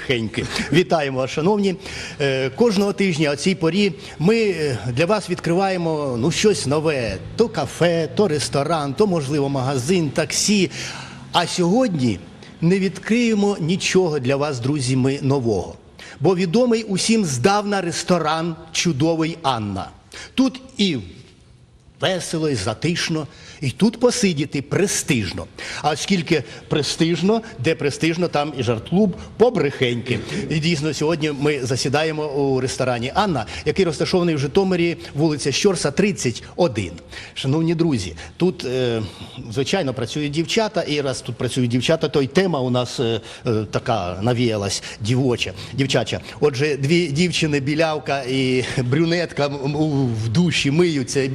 Побрехеньки. Вітаємо вас, шановні. Е, Кожного тижня о цій порі ми е, для вас відкриваємо ну, щось нове. То кафе, то ресторан, то, можливо, магазин, таксі. А сьогодні не відкриємо нічого для вас, друзі, ми нового. Бо відомий усім здавна ресторан Чудовий Анна. Тут і весело і затишно, і тут посидіти престижно. А оскільки престижно, де престижно, там і жарт-клуб побрехеньки. І дійсно, сьогодні ми засідаємо у ресторані Анна, який розташований в Житомирі, вулиця Щорса, 31. Шановні друзі, тут, е, звичайно, працюють дівчата, і раз тут працюють дівчата, то й тема у нас е, е, така навіялась дівоча, дівчача. Отже, дві дівчини, білявка і брюнетка в душі миються.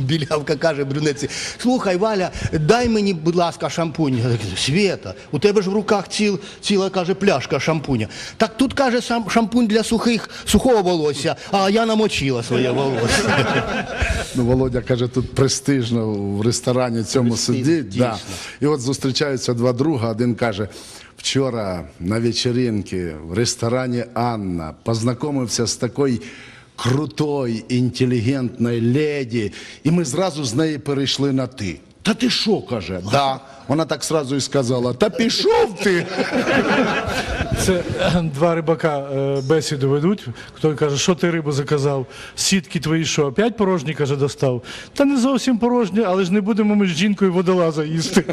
Білявка каже брюнетці: слухай, Валя, дай мені, будь ласка, шампунь. Свєта, у тебе ж в руках ціл, ціла каже пляшка шампуня. Так тут каже сам шампунь для сухих, сухого волосся, а я намочила своє волосся. Ну, Володя каже, тут престижно в ресторані цьому сидить. Да. І от зустрічаються два друга. Один каже: вчора на вечеринці в ресторані Анна познайомився з такою крутою, інтелігентною леді, і ми зразу з нею перейшли на ти. Та ти що, каже? Да. Вона так зразу і сказала: Та пішов ти. Це е, два рибака е, бесіду ведуть. Хто каже, що ти рибу заказав? Сітки твої що, опять порожні, каже, достав? Та не зовсім порожні, але ж не будемо ми з жінкою водолаза їсти.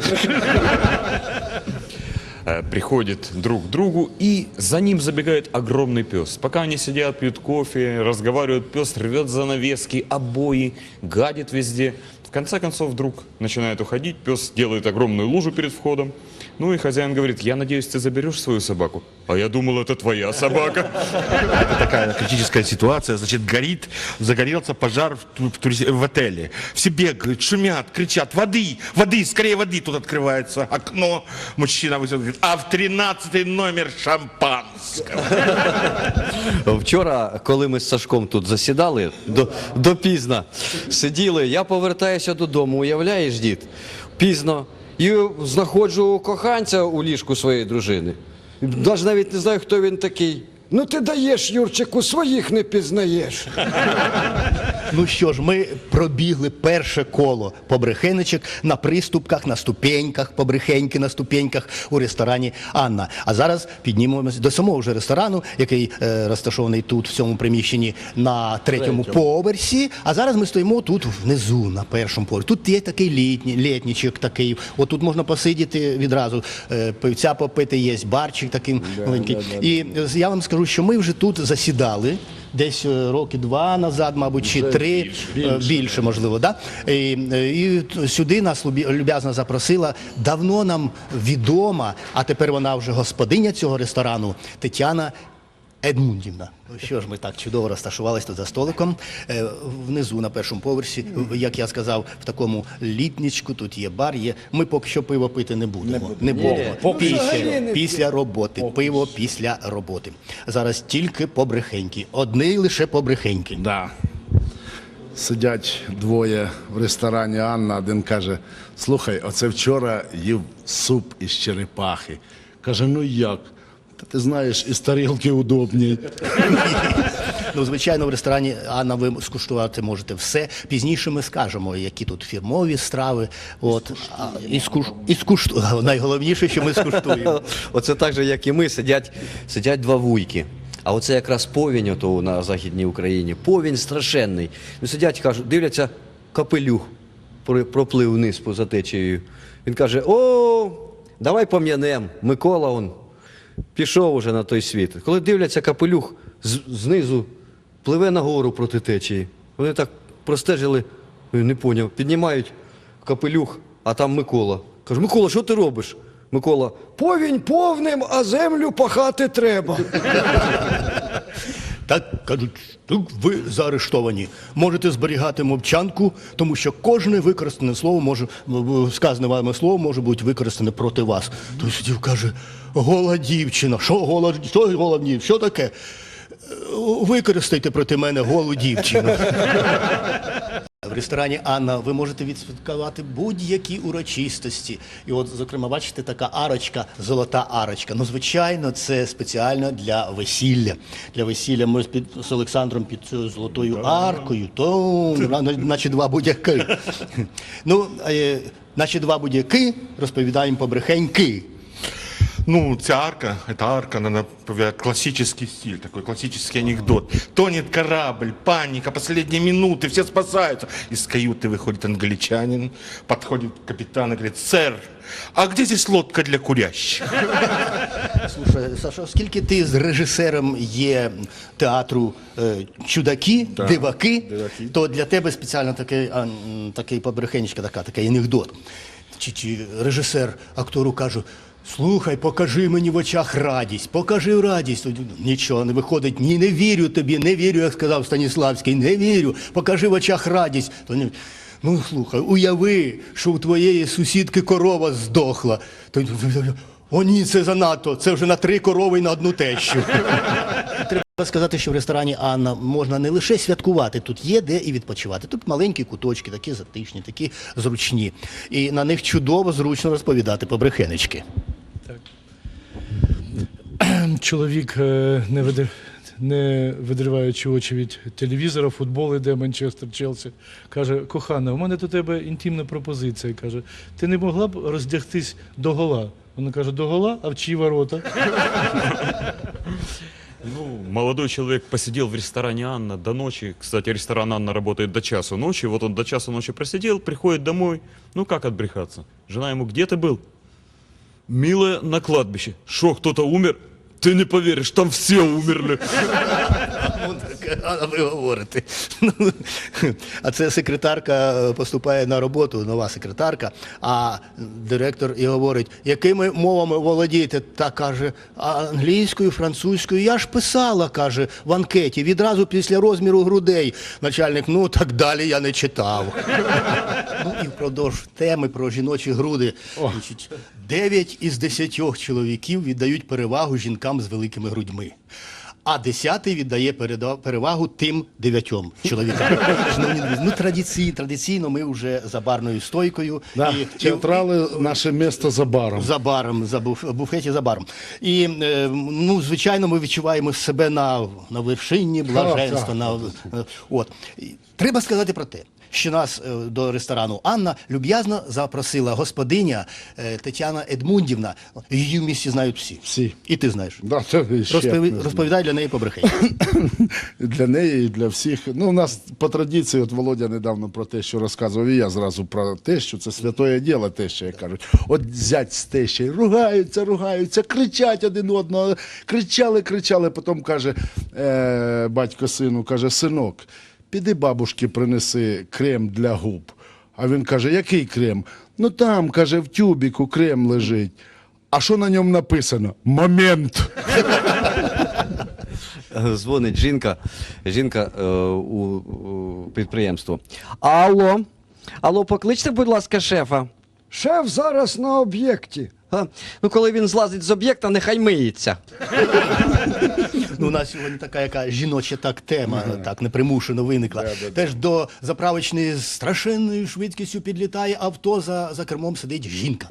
Э, приходит друг к другу, и за ним забегает огромный пес. Пока они сидят, пьют кофе, разговаривают, пес рвет занавески, обои, гадит везде. В конце концов, вдруг начинает уходить, пес делает огромную лужу перед входом. Ну и хозяин говорит, я надеюсь, ты заберешь свою собаку. А я думал, это твоя собака. Это такая критическая ситуация, значит, горит, загорелся пожар в, ту- в тури- в отеле. Все бегают, шумят, кричат, воды, воды, скорее воды. Тут открывается окно, мужчина высоко говорит, а в 13 номер шампанского. Вчора, коли ми з Сашком тут засідали до, допізно, сиділи, я повертаюся додому, уявляєш, дід, пізно, І знаходжу коханця у ліжку своєї дружини. Навіть навіть не знаю, хто він такий. Ну ти даєш, Юрчику, своїх не пізнаєш. Ну що ж, ми пробігли перше коло побрехенечок на приступках, на ступеньках, побрехеньки на ступеньках у ресторані Анна. А зараз піднімемось до самого вже ресторану, який е, розташований тут, в цьому приміщенні, на третьому поверсі. А зараз ми стоїмо тут внизу, на першому поверсі. Тут є такий літній, літнічок такий. От тут можна посидіти відразу, е, пивця попити, є барчик такий маленький. І е, я вам скажу, що ми вже тут засідали. Десь е, роки два назад, мабуть, чи три більше, більше, можливо, да? І, е, і сюди нас люб'язно запросила давно нам відома, а тепер вона вже господиня цього ресторану Тетяна. Едмундівна. Ну Що ж ми так чудово розташувалися тут за столиком. Е, Внизу на першому поверсі, як я сказав, в такому літничку, тут є бар, є. Ми поки що пиво пити не будемо. Не будемо. Після, після роботи. Пиво після роботи. Зараз тільки побрехеньки. Одні лише побрехеньки. Да. Сидять двоє в ресторані Анна, один каже: слухай, оце вчора їв суп із черепахи. Каже, ну як? Та ти знаєш, із тарілки удобні. Ну, звичайно, в ресторані Анна, ви скуштувати можете все. Пізніше ми скажемо, які тут фірмові страви. От а, і скуш і скушту. Найголовніше, що ми скуштуємо. Оце так же, як і ми, сидять, сидять два вуйки. А оце якраз повінь ото на Західній Україні. Повінь страшенний. Ну, сидять, кажуть, дивляться, капелюх проплив вниз поза течією. Він каже: О, давай пом'янем. Микола он пішов уже на той світ. Коли дивляться, капелюх знизу пливе нагору проти течії. Вони так простежили, не поняв, піднімають капелюх, а там Микола. Каже, Микола, що ти робиш? Микола, Повінь повним, а землю пахати треба. Так кажуть, ви заарештовані. Можете зберігати мовчанку, тому що кожне використане слово може сказане вами слово може бути використане проти вас. Той сидів каже: гола дівчина, що гола, що гола дівчина, що таке? «Е, Використайте проти мене голу дівчину. В ресторані Анна ви можете відсвяткувати будь-які урочистості. І от, зокрема, бачите, така арочка, золота арочка. Ну, звичайно, це спеціально для весілля. Для весілля ми з, під, з Олександром під цією золотою аркою, то на- наче два будь-яки. Ну, е, наче два будь-яки розповідаємо побрехеньки Ну, ця арка, эта арка, она напоминает классический стиль, такой классический анекдот. Тонет корабль, паника, последние минуты, все спасаются. Из каюты выходит англичанин, подходит к капитану и говорит, сэр, а где здесь лодка для курящих? Слушай, Саша, оскільки ти з режисером є театру е, чудаки, диваки, то для тебе спеціально такий, а, м, такий побрехенечка, така, такий анекдот. Чи, чи режисер актору каже. Слухай, покажи мені в очах радість, покажи радість. Нічого не виходить, ні, не вірю тобі, не вірю, як сказав Станіславський, не вірю. Покажи в очах радість. Ну слухай, уяви, що у твоєї сусідки корова здохла. То, о, ні, це занадто. Це вже на три корови і на одну тещу. Треба сказати, що в ресторані Анна можна не лише святкувати, тут є де і відпочивати. Тут маленькі куточки, такі затишні, такі зручні. І на них чудово зручно розповідати побрехенечки. Чоловік, е, не, видр... не видриваючи очі від телевізора, футбол іде Манчестер Челсі, каже: кохана, у мене до тебе інтимна пропозиція. каже, ти не могла б роздягтись до гола? Вона каже, до гола, а в чиї ворота? Ну, молодой человек посидел в ресторане Анна до ночи. Кстати, ресторан Анна работает до часу ночи. Вот он до часу ночи просидел, приходит домой. Ну, как отбрехаться? Жена ему, где ты был? Милая, на кладбище. Шо, кто-то умер? Ты не поверишь, там все умерли. А ви говорите. Ну, А це секретарка е, поступає на роботу, нова секретарка, а директор і говорить, якими мовами володієте? Та каже, «А англійською, французькою. Я ж писала, каже, в анкеті, відразу після розміру грудей. Начальник, ну так далі я не читав. Ну і впродовж теми про жіночі груди. Дев'ять із десятьох чоловіків віддають перевагу жінкам з великими грудьми. А десятий віддає перевагу тим дев'ятьом чоловікам. Ну традиційно, традиційно ми вже за барною стойкою Да, і, театрали наше місто за баром. за баром, за буфеті за баром. І е, ну, звичайно, ми відчуваємо себе на, на вершині блаженства. На, е, от. Треба сказати про те. Що нас е, до ресторану Анна люб'язно запросила господиня е, Тетяна Едмундівна. Її в місті знають всі. Всі. І ти знаєш. Да, це ще Розпові- розповідай для неї побрехень. для неї і для всіх. Ну, у нас по традиції, от Володя недавно про те, що розказував, і я зразу про те, що це святоє діло, те, що як кажуть. От зять з тещею, ругаються, ругаються, кричать один одного, кричали, кричали. Потім каже е, батько сину, каже, синок, піди бабушки принеси крем для губ. А він каже, який крем? Ну там, каже, в тюбіку крем лежить. А що на ньому написано? Момент. Дзвонить жінка, жінка е, у, у підприємство. Алло, алло, покличте, будь ласка, шефа. Шеф зараз на об'єкті. А? Ну, коли він злазить з об'єкта, нехай миється. Ну, у нас сьогодні така яка жіноча так тема, так непримушено виникла. Теж до заправочної з страшенною швидкістю підлітає авто, за, за кермом сидить жінка.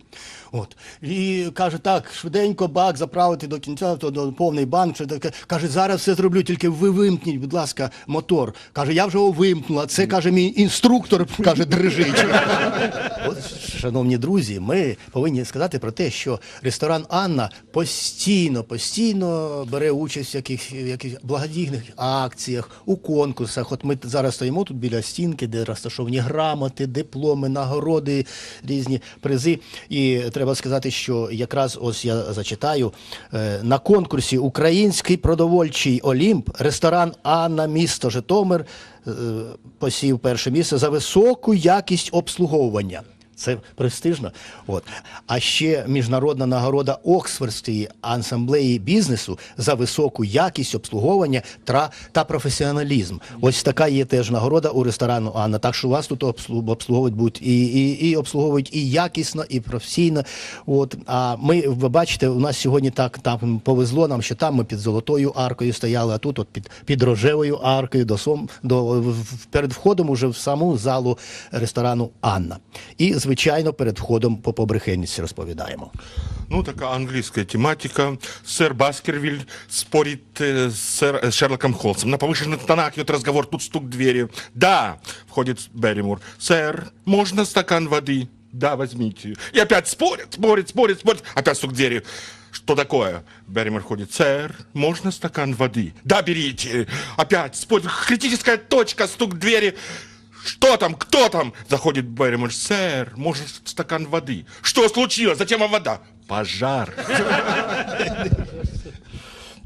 От. І каже, так, швиденько бак заправити до кінця, то до повний банк. Що таке. Каже, зараз все зроблю, тільки ви вимкніть, будь ласка, мотор. Каже, я вже його вимкнула. Це каже, мій інструктор каже, дрижить. От, шановні друзі, ми повинні сказати про те, що ресторан Анна постійно, постійно бере участь в якихось, якихось благодійних акціях, у конкурсах. От ми зараз стоїмо тут біля стінки, де розташовані грамоти, дипломи, нагороди, різні призи. І треба сказати, що якраз ось я зачитаю е, на конкурсі Український продовольчий Олімп, ресторан Анна місто Житомир е, посів перше місце за високу якість обслуговування. Це престижно. От. А ще міжнародна нагорода Оксфордської асамблеї бізнесу за високу якість обслуговування та, професіоналізм. Ось така є теж нагорода у ресторану Анна. Так що вас тут обслу- обслуговують будуть і, і, і обслуговують і якісно, і професійно. От. А ми, ви бачите, у нас сьогодні так там повезло нам, що там ми під золотою аркою стояли, а тут от під, під рожевою аркою до, сом, до, перед входом уже в саму залу ресторану Анна. І, звичайно, перед входом по побрехенниці розповідаємо. Ну, такая английская тематика. Сэр Баскервиль спорит э, с сэр- э, Шерлоком Холмсом. На повышенных тонах идет разговор, тут стук двери. Да, входит Берримур. Сэр, можно стакан воды? Да, возьмите. И опять спорят, спорят, спорят, спорят. Опять стук двери. Что такое? Берримур ходит. Сэр, можно стакан воды? Да, берите. Опять спорят. Критическая точка, стук двери. Что там? Кто там? Заходит Берримор. Сэр, может стакан воды? Что случилось? Зачем вам вода? Пожар.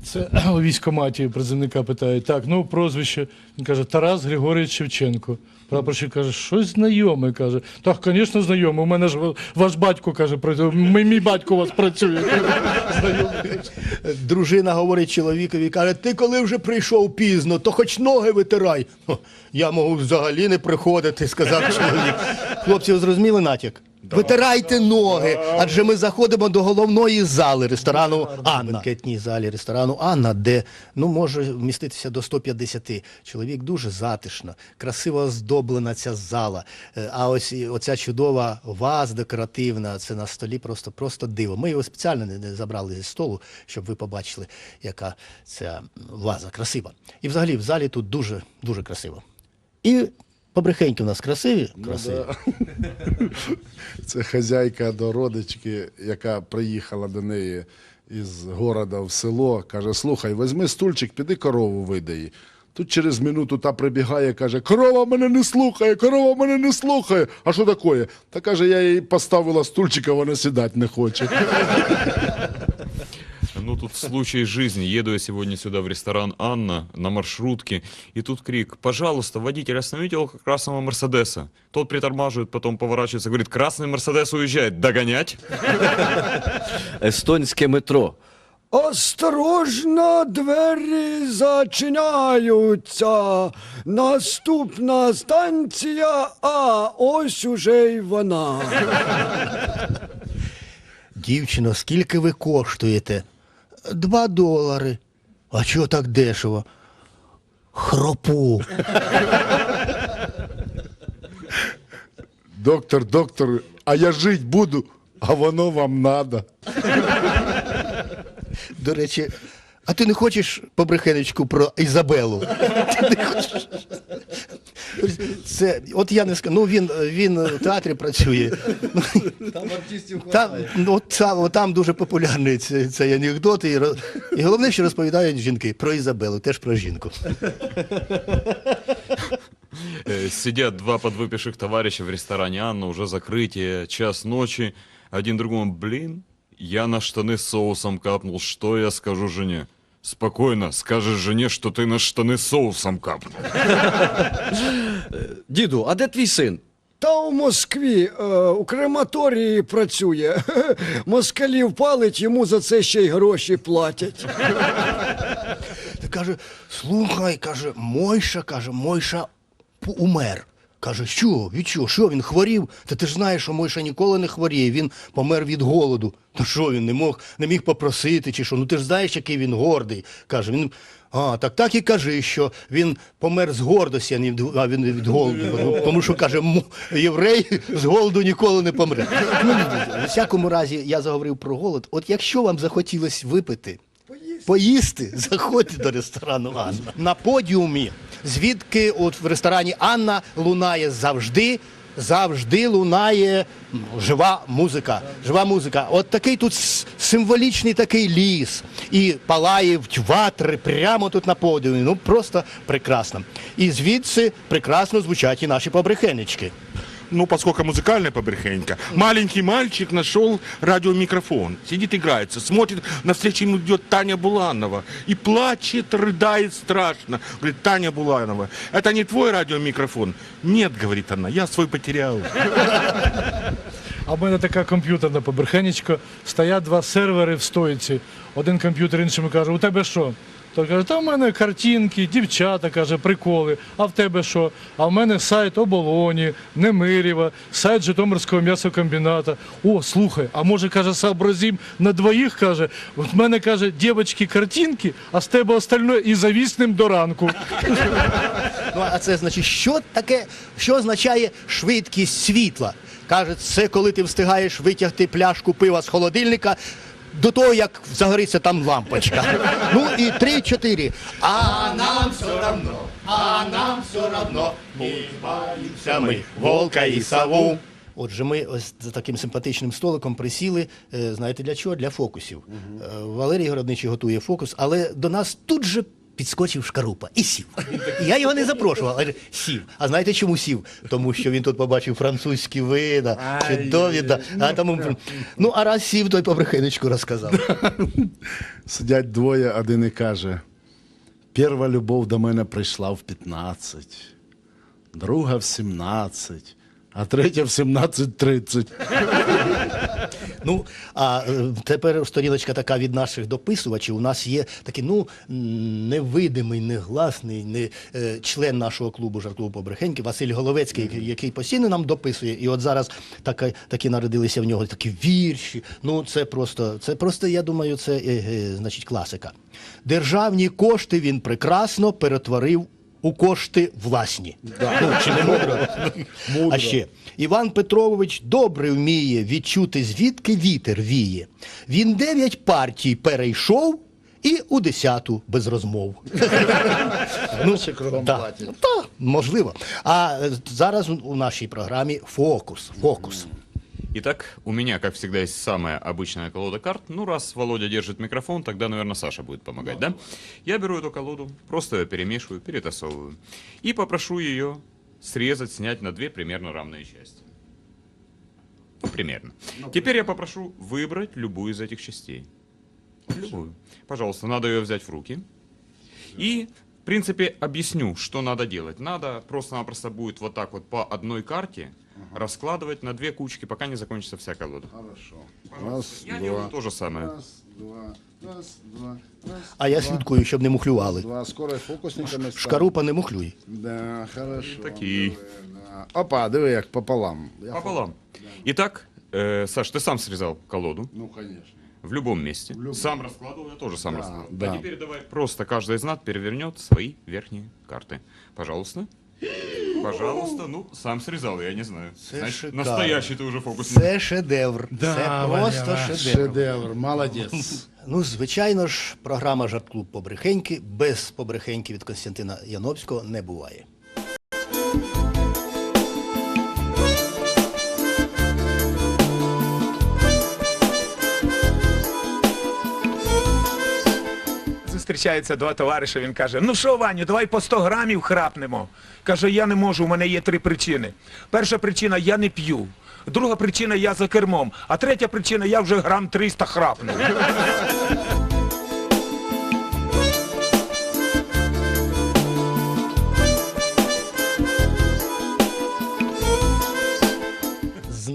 Це у військкоматі призивника питають. Так, ну прозвище. Він каже Тарас Григорійович Шевченко. Прапорщик каже, щось знайоме. каже. Так, звісно, знайоме. У мене ж ваш батько каже, працює. Мій, мій батько у вас працює. Дружина говорить чоловікові, каже: ти коли вже прийшов пізно, то хоч ноги витирай. Я можу взагалі не приходити, сказав чоловік. Хлопці, зрозуміли натяк? Витирайте ноги, адже ми заходимо до головної зали ресторану Анна. Бенкетній залі ресторану Анна, де ну може вміститися до 150 чоловік. Дуже затишно, красиво оздоблена ця зала. Е, А ось і оця чудова ваз декоративна, це на столі просто, просто диво. Ми його спеціально не забрали зі столу, щоб ви побачили, яка ця ваза красива. І взагалі в залі тут дуже, дуже красиво. І побрехеньки у нас красиві. красиві. Це хазяйка до родички, яка приїхала до неї із города в село. Каже: слухай, візьми стульчик, піди корову видаї. Тут через минуту та прибігає, каже: Корова мене не слухає, корова мене не слухає. А що таке? Та каже, я їй поставила стульчика, вона сідати не хоче. Ну, тут случай жизни. Еду я сегодня сюда в ресторан «Анна» на маршрутке, и тут крик «Пожалуйста, водитель, остановите около красного Мерседеса». Тот притормаживает, потом поворачивается, говорит «Красный Мерседес уезжает, догонять?» Естонське метро. Осторожно, двері зачиняються. Наступна станція, а ось уже й вона. Дівчино, скільки ви коштуєте? Два долари. А чого так дешево? Хропу. Доктор, доктор, а я жить буду, а воно вам надо. До речі, а ти не хочеш побрехенечку про Ізабелу? Ти не хочеш? Це, от я не скажу, ну він, він в театрі працює. Там артистів там, ну, там, там дуже популярний цей, цей анекдот. І, роз- і головне, що розповідають жінки про Ізабелу, теж про жінку. Э, Сидят два подвыпивших товарища в ресторане «Анна», уже закрытие, час ночи. Один другому «Блин, я на штаны соусом капнул, что я скажу жене?» Спокойно, скажешь жене, что ты на штаны соусом капнул. Діду, а де твій син? Та у Москві е, у крематорії працює. Москалів палить, йому за це ще й гроші платять. Та каже: слухай, каже, Мойша, каже, Мойша умер. Каже, що? Від чого? Що він хворів? Та ти ж знаєш, що Мойша ніколи не хворіє, він помер від голоду. Та що він не мог, не міг попросити, чи що? Ну ти ж знаєш, який він гордий. Каже, він. А, так так і кажи, що він помер з гордості, а не від, а він від голоду. Тому- Тому що каже, «М- єврей з голоду ніколи не помре. Ну, в всякому разі, я заговорив про голод. От якщо вам захотілося випити, Поїсти, заходьте до ресторану Анна. На подіумі, звідки от в ресторані Анна лунає завжди завжди лунає жива музика. Жива музика. От такий тут символічний такий ліс. І палають ватри прямо тут на подіумі. Ну просто прекрасно. І звідси прекрасно звучать і наші побрехенечки Ну, поскольку музыкальная побрехенька. Маленький мальчик нашел радиомикрофон. Сидит, играется, смотрит, навстречу ему идет Таня Буланова. И плачет, рыдает страшно. Говорит, Таня Буланова, это не твой радиомикрофон? Нет, говорит она, я свой потерял. А в мене така комп'ютерна побрехенечка. Стоять два сервери в стойці. Один комп'ютер іншому каже, у тебе що? Той каже, та в мене картинки, дівчата, каже, приколи. А в тебе що? А в мене сайт Оболоні, Немирєва, сайт Житомирського м'ясокомбіната. О, слухай, а може, каже, сообразім на двоїх, каже, в мене, каже, дівчатки картинки, а з тебе остальне і завісним до ранку. Ну, а це значить, що таке, що означає швидкість світла? Каже, це коли ти встигаєш витягти пляшку пива з холодильника до того, як загориться там лампочка. Ну і три-чотири. А нам все равно, а нам все равно. не боїмося ми волка і сову. Отже, ми ось за таким симпатичним столиком присіли. е, Знаєте для чого? Для фокусів. Е, Валерій Городничий готує фокус, але до нас тут же підскочив шкарупа і сів. І Я його не запрошував, але сів. А знаєте чому сів? Тому що він тут побачив французькі вина, чудові. Да. А тому, ну, а раз сів, той побрехенечку розказав. Сидять двоє, один і каже: перша любов до мене прийшла в 15, друга в 17, а третя в 17.30. Ну, а е, тепер сторіночка така від наших дописувачів. У нас є такий, ну, невидимий, негласний не, е, член нашого клубу «Жарт-клубу Побрехеньки Василь Головецький, який- який постійно нам дописує. І от зараз така, такі народилися в нього такі вірші. Ну, це просто, це просто, я думаю, це е, е, значить класика. Державні кошти він прекрасно перетворив у кошти власні. Ну, чи не мудро? А ще Іван Петрович добре вміє відчути, звідки вітер віє. Він дев'ять партій перейшов і у десяту без розмов. ну, да. Ну, та, можливо. А е, зараз у- у нашій програмі фокус. Фокус. Итак, у меня, как всегда, есть самая обычная колода карт. Ну, раз Володя держит микрофон, тогда, наверное, Саша будет помогать, да? Я беру эту колоду, просто ее перемешиваю, перетасовываю. И попрошу ее срезать, снять на две примерно равные части. Ну, примерно. Теперь я попрошу выбрать любую из этих частей. Любую. Пожалуйста, надо ее взять в руки. И, в принципе, объясню, что надо делать. Надо просто-напросто будет вот так вот по одной карте раскладывать на две кучки, пока не закончится вся колода. Хорошо. Пожалуйста. Я делаю то же самое. Раз, два, раз, два, раз, А я слідкую, щоб не мухлювали. два. Скоро фокусниками Шкарупа не мухлюй. Да, хорошо. Такий. Диви, да. Опа, диви, як пополам. Я Пополам. Итак, э, Саш, ты сам срезал колоду Ну, конечно. в любом месте. Сам раскладывал, я тоже сам Да, раскладывал. да. А теперь давай просто каждый из нас перевернет свои верхние карты. Пожалуйста. Пожалуйста, ну, сам срезал, я не знаю. Це Значит, шикарно. настоящий ты уже фокусник. Це шедевр. це просто шедевр. Шедевр, молодець. Ну, звичайно ж, програма «Жарт-клуб Побрехеньки» без побрехеньки від Костянтина Яновського не буває. Зустрічаються два товариша, він каже: Ну що, Ваню, давай по 100 грамів храпнемо. Каже, я не можу, у мене є три причини. Перша причина я не п'ю. Друга причина я за кермом. А третя причина я вже грам 300 храпнув.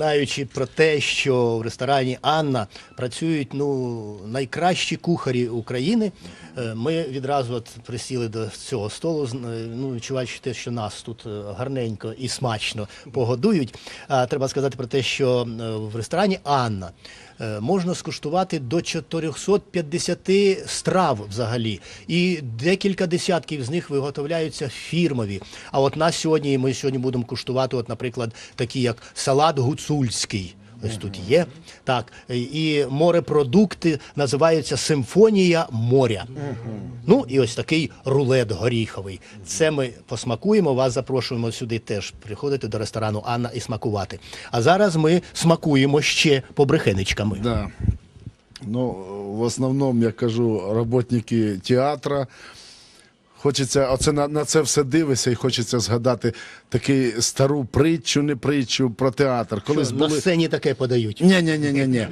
Знаючи про те, що в ресторані Анна працюють ну, найкращі кухарі України, е, ми відразу от присіли до цього столу, е, ну, відчуваючи те, що нас тут е, гарненько і смачно погодують. А треба сказати про те, що в ресторані Анна можна скуштувати до 450 страв взагалі. І декілька десятків з них виготовляються фірмові. А от нас сьогодні ми сьогодні будемо куштувати, от, наприклад, такі як салат гуцульський. Ось тут є. Так, і морепродукти називаються Симфонія моря. Ну і ось такий рулет горіховий. Це ми посмакуємо. Вас запрошуємо сюди теж приходити до ресторану Анна і смакувати. А зараз ми смакуємо ще побрехеничками. Да. Ну, в основному, я кажу, роботники театра. Хочеться, оце на, на це все дивишся, і хочеться згадати таку стару притчу, не притчу про театр. Колись На були. сцені таке подають. Ні, ні, ні, ні, ні.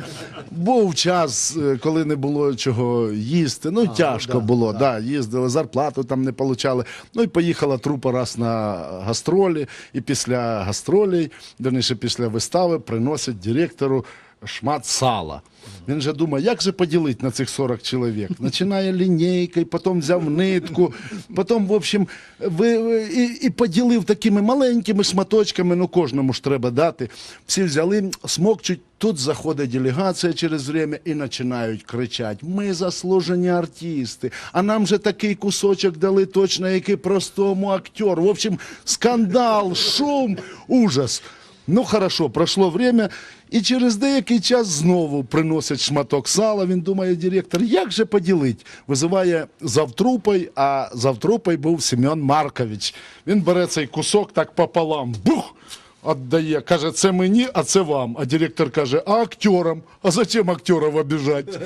Був час, е, коли не було чого їсти. Ну, тяжко да, було. Да. їздили, зарплату там не получали. Ну і поїхала трупа раз на гастролі, і після гастролей, верніше після вистави, приносять директору шмат сала. Він же думає, як же поділити на цих 40 чоловік? Починає лінійкою, потім взяв нитку, потім, в общем, ви, і, і поділив такими маленькими шматочками, ну кожному ж треба дати. Всі взяли, смокчуть. Тут заходить делегація через время і починають кричати: Ми заслужені артисти, а нам же такий кусочок дали точно, який простому актеру. В общем, скандал, шум, ужас. Ну, хорошо, пройшло время, і через деякий час знову приносять шматок сала. Він думає, директор, як же поділить? Визиває завтрупой, а завтрупой був Семен Маркович. Він бере цей кусок так пополам. Бух! Отдає, каже, це мені, а це вам. А директор каже, а актерам? А зачем актерів обіжати?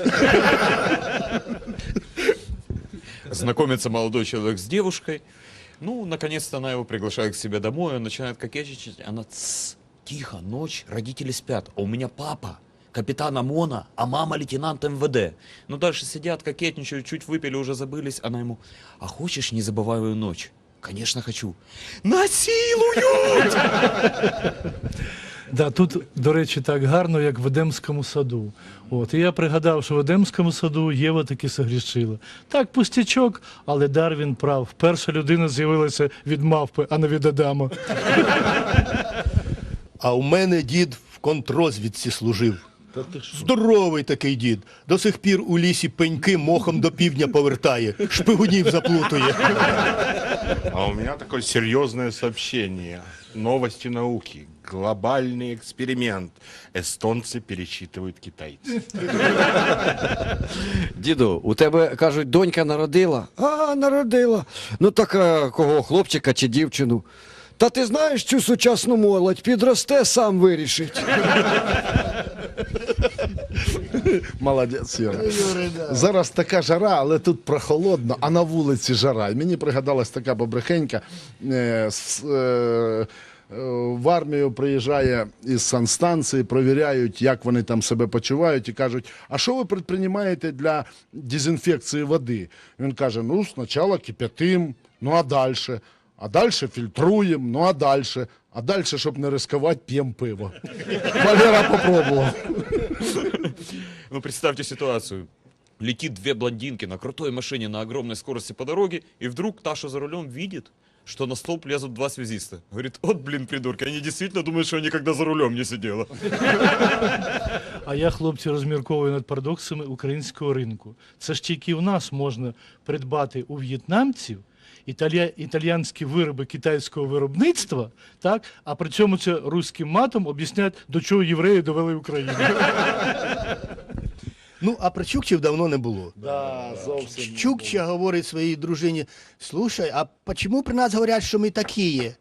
Знакомится молодой человек с девушкой. Ну, наконец-то она его приглашает к себе домой, он начинает кокетничать. Она, «Тсс, тихо, ночь, родители спят, а у меня папа капитан ОМОНа, а мама лейтенант МВД. Ну, дальше сидят, кокетничают, чуть выпили, уже забылись. Она ему, а хочешь незабываемую ночь? Конечно, хочу. Насилуют! Да, тут, до речі, так гарно, як в Едемському саду. От, і я пригадав, що в Едемському саду Єва таки согрішила. Так, пустячок, але Дарвін прав. Перша людина з'явилася від мавпи, а не від Адама. А у мене дід в контрозвідці служив. Здоровий такий дід. До сих пір у лісі пеньки мохом до півдня повертає, шпигунів заплутує. А у меня такое серьезное сообщение. Новости науки. Глобальный эксперимент. Эстонцы перечитывают китайцев. Діду, у тебе кажуть, донька народила. А, народила. Ну так а, кого, хлопчика чи дівчину? Та ти знаєш цю сучасну молодь, підросте, сам вирішить. Молодець, Юра. Зараз така жара, але тут прохолодно, а на вулиці жара. І мені пригадалась така бобрехенька. Е, с- е, е, в армію приїжджає із санстанції, провіряють, як вони там себе почувають, і кажуть: а що ви предприймаєте для дезінфекції води? Він каже: ну, спочатку кип'ятим, ну а далі? А далі фільтруємо, ну а далі? А далі, щоб не ризикувати, п'ємо пиво. Валера попробував. Ну, представьте ситуацию. Летит две блондинки на крутой машине на огромной скорости по дороге, и вдруг Таша за рулем видит, что на столб лезут два связиста. Говорит, вот, блин, придурки, они действительно думают, что я никогда за рулем не сидела. А я, хлопці, розмірковую над парадоксами українського ринку. Це ж тільки в нас можна придбати у в'єтнамців італіянські вироби китайського виробництва, так? а при цьому це руським матом об'яснять, до чого євреї довели Україну. Ну, а про Чукчів давно не було. Да, зовсім. Чукча говорить своїй дружині: слушай, а почему при нас говорять, що ми такі?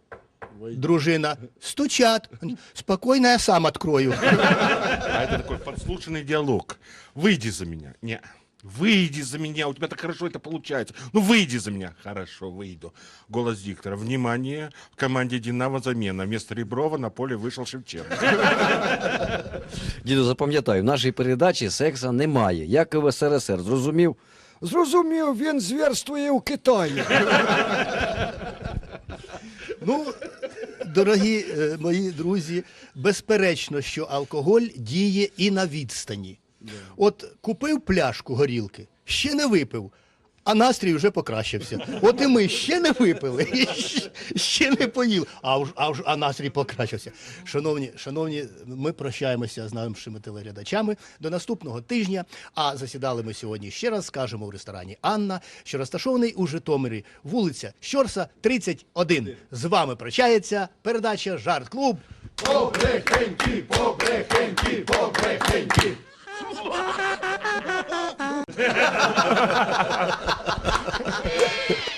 Дружина, стучат. Спокойно, я сам открою. А это такой подслушанный диалог. Выйди за меня. Не. Выйди за меня, у тебя так хорошо это получается. Ну выйди за меня. Хорошо, выйду. Голос диктора. Внимание, в команде Динамо замена. Вместо Реброва на поле вышел Шевченко. Діду, запам'ятай, в нашій передачі секса немає, як і в СРСР. Зрозумів? Зрозумів, він зверствує у Китаї. Ну, дорогі е, мої друзі, безперечно, що алкоголь діє і на відстані. От купив пляшку горілки, ще не випив, а настрій вже покращився. От і ми ще не випили, ще- не поїли, а, уж- а, уж- а настрій покращився. Шановні, шановні, ми прощаємося з нашими телеглядачами до наступного тижня. А засідали ми сьогодні ще раз скажемо в ресторані Анна, що розташований у Житомирі, вулиця Щорса, 31. З вами прощається передача Жарт Клуб. Побрехеньки, побрехеньки, побрехеньки. Lula.